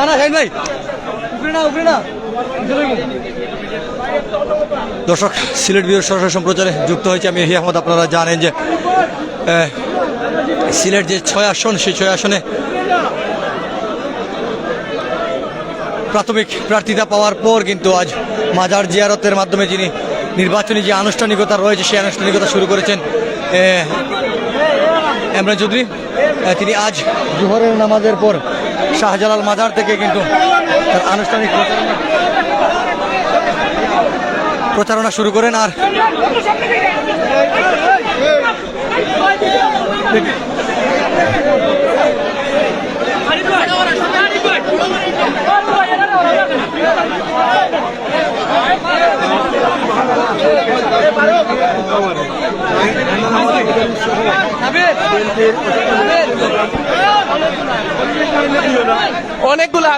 না না ভাই উপরে না উপরে না দর্শক সিলেট বিউর সরাসরি সম্প্রচারে যুক্ত হয়েছে আমি এহি আহমদ আপনারা জানেন যে সিলেট যে ছয় আসন সেই ছয় আসনে প্রাথমিক প্রার্থিতা পাওয়ার পর কিন্তু আজ মাজার জিয়ারতের মাধ্যমে যিনি নির্বাচনী যে আনুষ্ঠানিকতা রয়েছে সেই আনুষ্ঠানিকতা শুরু করেছেন এমরান চৌধুরী তিনি আজ জোহরের নামাজের পর শাহজালাল মাজার থেকে কিন্তু তার আনুষ্ঠানিক প্রচারণা প্রচারণা শুরু করেন আর অনেকগুলো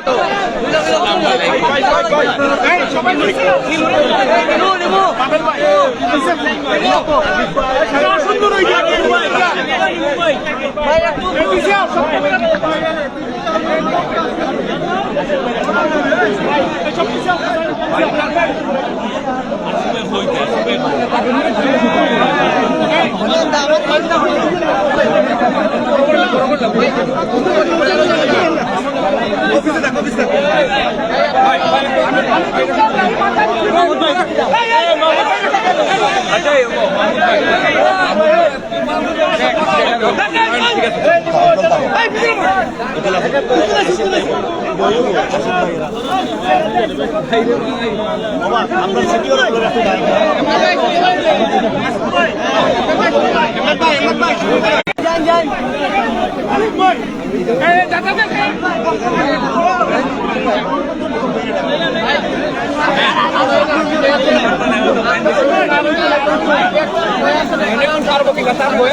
Até eu, irmão.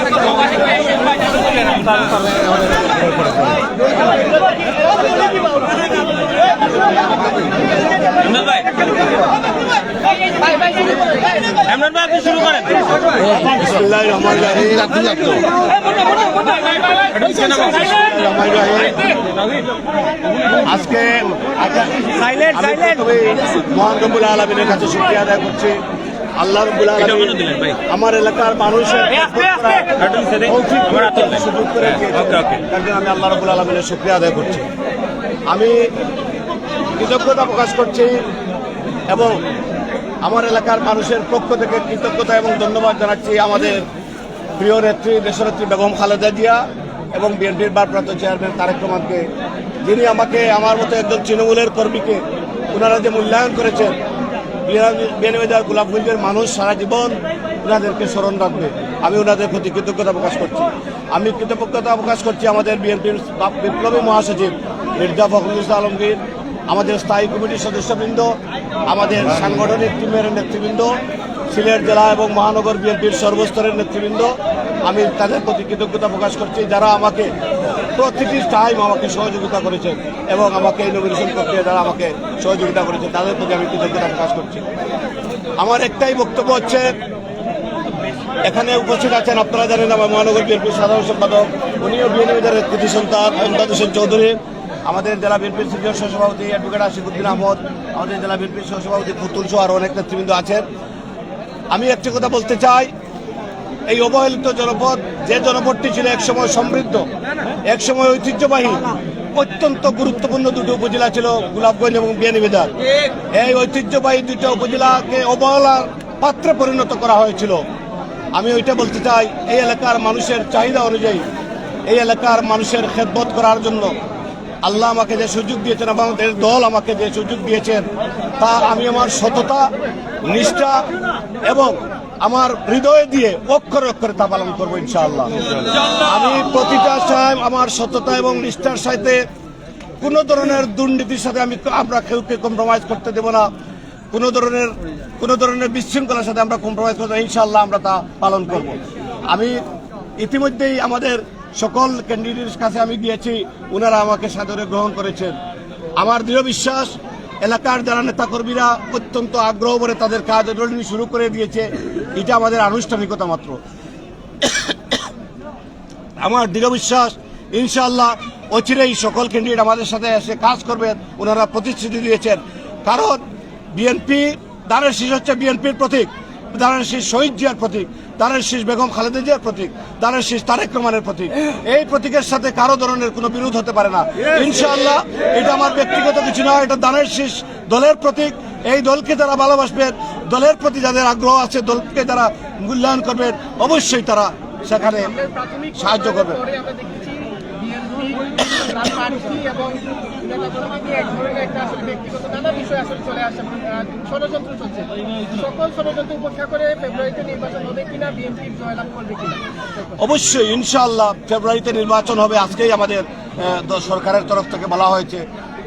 হাতো বিসমিল্লাহির রহমানির রহিম। আজকে আমি প্রথমে মহান আলমিনের কাছে শুক্রিয়া আদায় করছি আল্লাহ রব্বুল আমার এলাকার মানুষের সুযোগ করে তার জন্য আমি আল্লাহ রব্বুল আলমিনের শুক্রিয়া আদায় করছি। আমি কৃতজ্ঞতা প্রকাশ করছি এবং আমার এলাকার মানুষের পক্ষ থেকে কৃতজ্ঞতা এবং ধন্যবাদ জানাচ্ছি আমাদের প্রিয় নেত্রী দেশনেত্রী বেগম খালেদা জিয়া এবং বিএনপির ভারপ্রাপ্ত চেয়ারম্যান তারেক রহমানকে। যিনি আমাকে আমার মতো একজন তৃণমূলের কর্মীকে ওনারা যে মূল্যায়ন করেছেন বিএনপিদার গোলাপগঞ্জের মানুষ সারা জীবন ওনাদেরকে স্মরণ রাখবে। আমি ওনাদের প্রতি কৃতজ্ঞতা প্রকাশ করছি। আমি কৃতজ্ঞতা প্রকাশ করছি আমাদের বিএনপির বিপ্লবী মহাসচিব মির্জা ফখরুল আলমগীর, আমাদের স্থায়ী কমিটির সদস্যবৃন্দ, আমাদের সাংগঠনিক টিমের নেতৃবৃন্দ, সিলেট জেলা এবং মহানগর বিএনপির সর্বস্তরের নেতৃবৃন্দ, আমি তাদের প্রতি কৃতজ্ঞতা প্রকাশ করছি। যারা আমাকে প্রতিটি টাইম আমাকে সহযোগিতা করেছেন এবং আমাকে এই নমিনেশন প্রক্রিয়া যারা আমাকে সহযোগিতা করেছেন তাদের প্রতি আমি কৃতজ্ঞতা প্রকাশ করছি। আমার একটাই বক্তব্য হচ্ছে, এখানে উপস্থিত আছেন আপনারা জানেন আমার মহানগর বিএনপির সাধারণ সম্পাদক, উনিও বিএনপিদের কৃতি সন্তান এমদাদ হোসেন চৌধুরী। আমাদের জেলা বিএনপির সিনিয়র সহসভাপতি অ্যাডভোকেট আশিকুদ্দিন আহমদ, আমাদের জেলা বিএনপির সহসভাপতি পুতুল সহ আরও অনেক নেতৃবৃন্দ আছেন। আমি একটি কথা বলতে চাই এই অবহেলিত জনপদ, যে জনপদটি ছিল একসময় সমৃদ্ধ, একসময় ঐতিহ্যবাহী, অত্যন্ত গুরুত্বপূর্ণ দুটো উপজেলা ছিল গোলাপগঞ্জ এবং বিয়ানীবাজার এই ঐতিহ্যবাহী দুটো উপজেলাকে অবহেলার পাত্রে পরিণত করা হয়েছিল। আমি ওইটা বলতে চাই, এই এলাকার মানুষের চাহিদা অনুযায়ী, এই এলাকার মানুষের খেদমত করার জন্য আল্লাহ আমাকে যে সুযোগ দিয়েছেন, আমাদের দল আমাকে যে সুযোগ দিয়েছেন, তা আমি আমার সততা, নিষ্ঠা এবং আমার হৃদয়ে দিয়ে অক্ষরে অক্ষরে তা পালন করব ইনশাআল্লাহ। আমি প্রতিটা টাইম আমার সততা এবং নিষ্ঠার সাথে কোনো ধরনের দুর্নীতির সাথে আমি আমরা কেউ কেউকে কম্প্রোমাইজ করতে দেব না। কোনো ধরনের কোনো ধরনের বিশৃঙ্খলার সাথে আমরা কম্প্রোমাইজ করব। ইনশাআল্লাহ আমরা তা পালন করব। আমি ইতিমধ্যেই আমাদের সকল ক্যান্ডিডেটের কাছে আমি গিয়েছি ওনারা আমাকে সাদরে গ্রহণ করেছেন। আমার দৃঢ় বিশ্বাস এলাকার যারা নেতাকর্মীরা অত্যন্ত আগ্রহ করে তাদের কাজ অলরেডি শুরু করে দিয়েছে, এটা আমাদের আনুষ্ঠানিকতা মাত্র। আমার দৃঢ় বিশ্বাস, ইনশাআল্লাহ অচিরেই সকল ক্যান্ডিডেট আমাদের সাথে এসে কাজ করবেন ওনারা প্রতিশ্রুতি দিয়েছেন। কারণ বিএনপি দানের শীষ হচ্ছে বিএনপির প্রতীক দানের শীষ শহীদ জিয়ার প্রতীক। দানের শীষ বেগম খালেদা জিয়ার প্রতীক, দানের শীষ তারেক রহমানের প্রতীক। এই প্রতীকের সাথে কারও ধরনের কোনো বিরোধ হতে পারে না। ইনশাআল্লাহ, এটা আমার ব্যক্তিগত কিছু নয়, এটা দানের শীষ দলের প্রতীক। এই দলকে যারা ভালোবাসবেন দলের প্রতি যাদের আগ্রহ আছে, দলকে যারা মূল্যায়ন করবেন অবশ্যই তারা সেখানে সাহায্য করবেন পরে আমরা দেখেছি বিএনপি অবশ্যই, ইনশাআল্লাহ ফেব্রুয়ারিতে নির্বাচন হবে। আজকেই আমাদের সরকারের তরফ থেকে বলা হয়েছে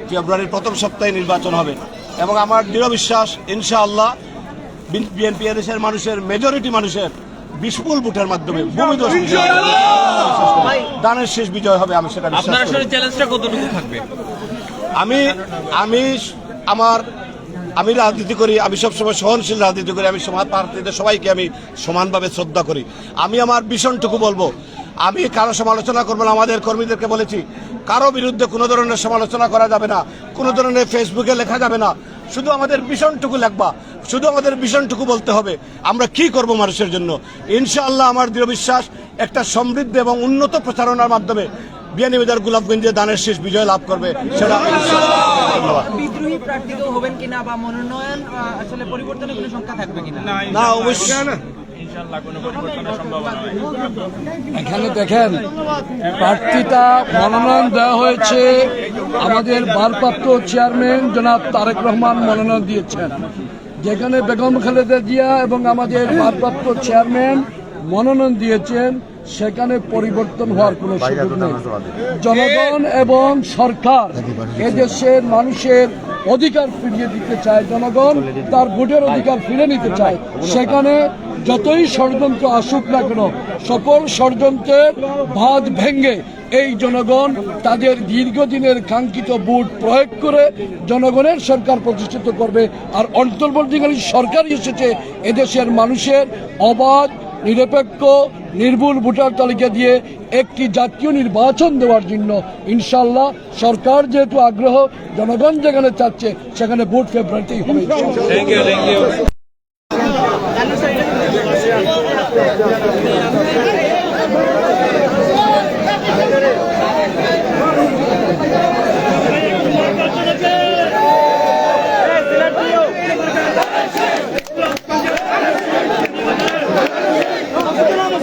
ফেব্রুয়ারির প্রথম সপ্তাহে নির্বাচন হবে। এবং আমার দৃঢ় বিশ্বাস, ইনশাআল্লাহ বিএনপি দেশের মানুষের মেজরিটি মানুষের বিপুল ভোটের মাধ্যমে ভূমিদোষ দানের শেষ বিজয় হবে আমি সেটা আপনার আসলে চ্যালেঞ্জটা কতটুকু থাকবে? আমি আমি আমার আমি রাজনীতি করি আমি সবসময় সহনশীল রাজনীতি করি আমি সমাজ প্রার্থীদের সবাইকে আমি সমানভাবে শ্রদ্ধা করি। আমি আমার ভীষণটুকু বলব আমি কারও সমালোচনা করব না আমাদের কর্মীদেরকে বলেছি কারও বিরুদ্ধে কোনো ধরনের সমালোচনা করা যাবে না কোনো ধরনের ফেসবুকে লেখা যাবে না শুধু আমাদের ভীষণটুকু লেখবা। শুধু আমাদের ভীষণটুকু বলতে হবে আমরা কি করব মানুষের জন্য? ইনশাআল্লাহ আমার দৃঢ় বিশ্বাস একটা সমৃদ্ধ এবং উন্নত প্রচারণার মাধ্যমে বিয়ানীবাজার গোলাপগঞ্জে দানের শেষ বিজয় লাভ করবে সেটা আমি বিশ্বাস বিদ্রোহী প্রার্থী হবেন কিনা বা মনোনয়ন আসলে পরিবর্তনের কোনো সংখ্যা থাকবে কিনা? না অবশ্যই এখানে দেখেন প্রার্থীতা মনোনয়ন দেওয়া হয়েছে আমাদের ভারপ্রাপ্ত চেয়ারম্যান জনাব তারেক রহমান মনোনয়ন দিয়েছেন। যেখানে বেগম খালেদা জিয়া এবং আমাদের ভারপ্রাপ্ত চেয়ারম্যান মনোনয়ন দিয়েছেন সেখানে পরিবর্তন হওয়ার কোনো সুযোগ নেই। জনগণ এবং সরকার এদেশের মানুষের অধিকার ফিরিয়ে দিতে চায়। জনগণ তার ভোটের অধিকার ফিরে নিতে চায়। সেখানে যতই ষড়যন্ত্র আসুক না কেন সকল ষড়যন্ত্রের ভাত ভেঙ্গে এই জনগণ তাদের দীর্ঘদিনের কাঙ্ক্ষিত ভোট প্রয়োগ করে জনগণের সরকার প্রতিষ্ঠিত করবে। আর অন্তর্বর্তীকালীন সরকার এসেছে এদেশের মানুষের অবাধ, নিরপেক্ষ, নির্ভুল ভোটার তালিকা দিয়ে একটি জাতীয় নির্বাচন দেওয়ার জন্য। ইনশাল্লাহ সরকার যেহেতু আগ্রহ, জনগণ যেখানে চাচ্ছে সেখানে ভোট ফেব্রুয়ারিতেই হবে।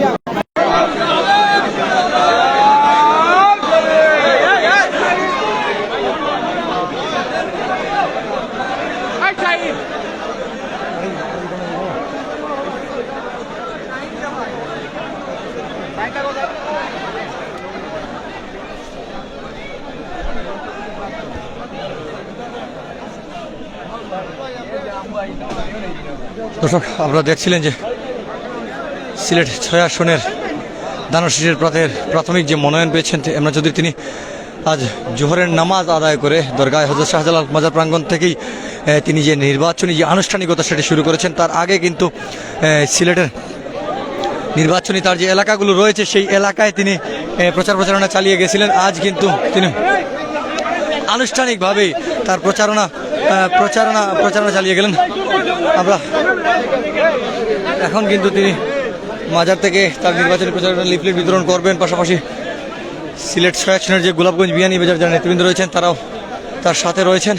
ইউ দর্শক, আপনারা দেখছিলেন যে সিলেট ছয় আসনের দানশীষের পথের প্রাথমিক যে মনোনয়ন পেয়েছেন আমরা যদি তিনি আজ জোহরের নামাজ আদায় করে দরগায় হজরত শাহজালাল মাজার প্রাঙ্গণ থেকেই তিনি যে নির্বাচনী যে আনুষ্ঠানিকতা সেটি শুরু করেছেন, তার আগে কিন্তু সিলেটের নির্বাচনী তার যে এলাকাগুলো রয়েছে, সেই এলাকায় তিনি প্রচার প্রচারণা চালিয়ে গেছিলেন। আজ কিন্তু তিনি আনুষ্ঠানিকভাবেই তার প্রচারণা প্রচারণা প্রচারণা চালিয়ে গেলেন। আমরা এখন কিন্তু তিনি মাজার থেকে তার নির্বাচনী প্রচারণা লিফলেট বিতরণ করবেন। পাশাপাশি সিলেট ছয় যে গোলাপগঞ্জ বিয়ানী বাজার, যারা নেতৃবৃন্দ রয়েছেন, তারাও তার সাথে রয়েছেন।